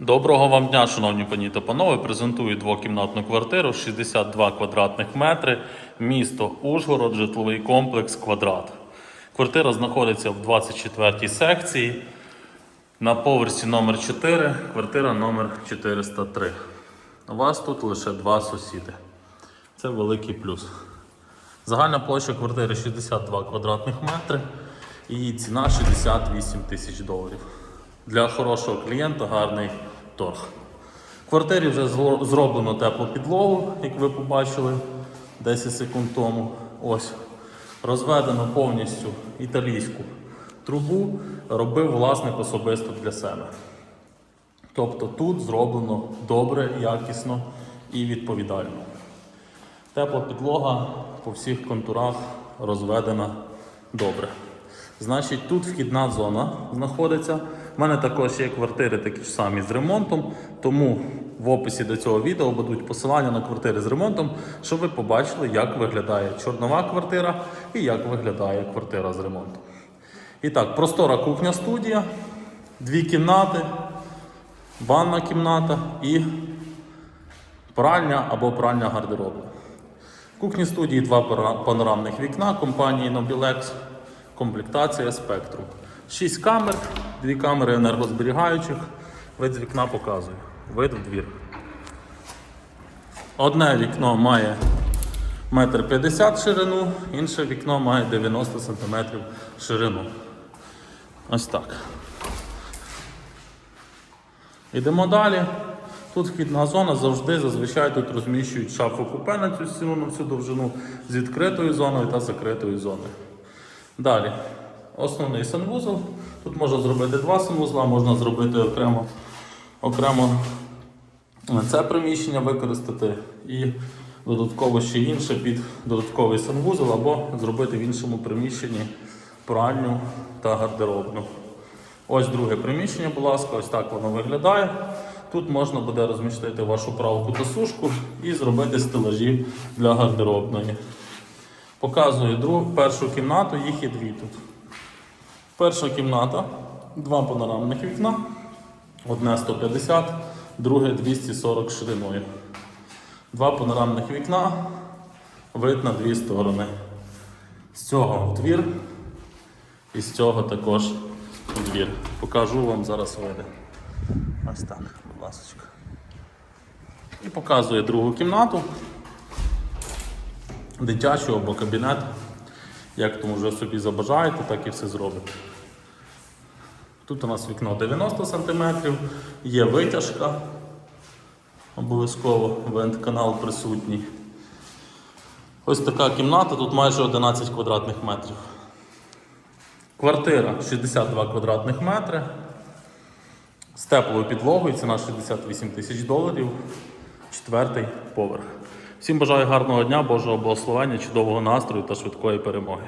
Доброго вам дня, шановні пані та панове. Презентую двокімнатну квартиру 62 квадратних метри, місто Ужгород, житловий комплекс Квадрат. Квартира знаходиться в 24 секції. На поверсі номер 4, квартира номер 403. У вас тут лише два сусіди. Це великий плюс. Загальна площа квартири 62 квадратних метри і ціна 68 тисяч доларів. Для хорошого клієнта гарний торг. В квартирі вже зроблено теплу підлогу, як ви побачили 10 секунд тому. Ось. Розведено повністю італійську трубу, робив власник особисто для себе. Тобто тут зроблено добре, якісно і відповідально. Тепла підлога по всіх контурах розведена добре. Значить, тут вхідна зона знаходиться. У мене також є квартири такі ж самі з ремонтом, тому в описі до цього відео будуть посилання на квартири з ремонтом, щоб ви побачили, як виглядає чорнова квартира і як виглядає квартира з ремонтом. І так, простора кухня студія, дві кімнати, ванна кімната і пральня або пральня гардеробна. В кухні студії два панорамних вікна компанії Nobilex, комплектація Spectrum. Шість камер, дві камери енергозберігаючих. Вид з вікна показую. Вид в двір. Одне вікно має 1,50 м ширину, інше вікно має 90 см ширину. Ось так. Йдемо далі. Тут вхідна зона завжди зазвичай тут розміщують шафу купе на цю всю довжину з відкритою зоною та закритою зоною. Далі. Основний санвузол. Тут можна зробити два санвузла, можна зробити окремо, окремо це приміщення використати і додатково ще інше під додатковий санвузол або зробити в іншому приміщенні пральню та гардеробну. Ось друге приміщення, будь ласка, ось так воно виглядає. Тут можна буде розмістити вашу правку та сушку і зробити стелажі для гардеробної. Показую другу, першу кімнату, їх є дві тут. Перша кімната, два панорамних вікна, одне 150, друге 240 шириною. Два панорамних вікна, вид на дві сторони. З цього в двір і з цього також у двір. Покажу вам зараз види. Ось так, ласка. І показує другу кімнату. Дитячу або кабінет. Як тому вже собі забажаєте, так і все зробите. Тут у нас вікно 90 см, є витяжка. Обов'язково вент-канал присутній. Ось така кімната, тут майже 11 квадратних метрів. Квартира 62 квадратних метри. З теплою підлогою, ціна 68 тисяч доларів. Четвертий поверх. Всім бажаю гарного дня, Божого благословення, чудового настрою та швидкої перемоги.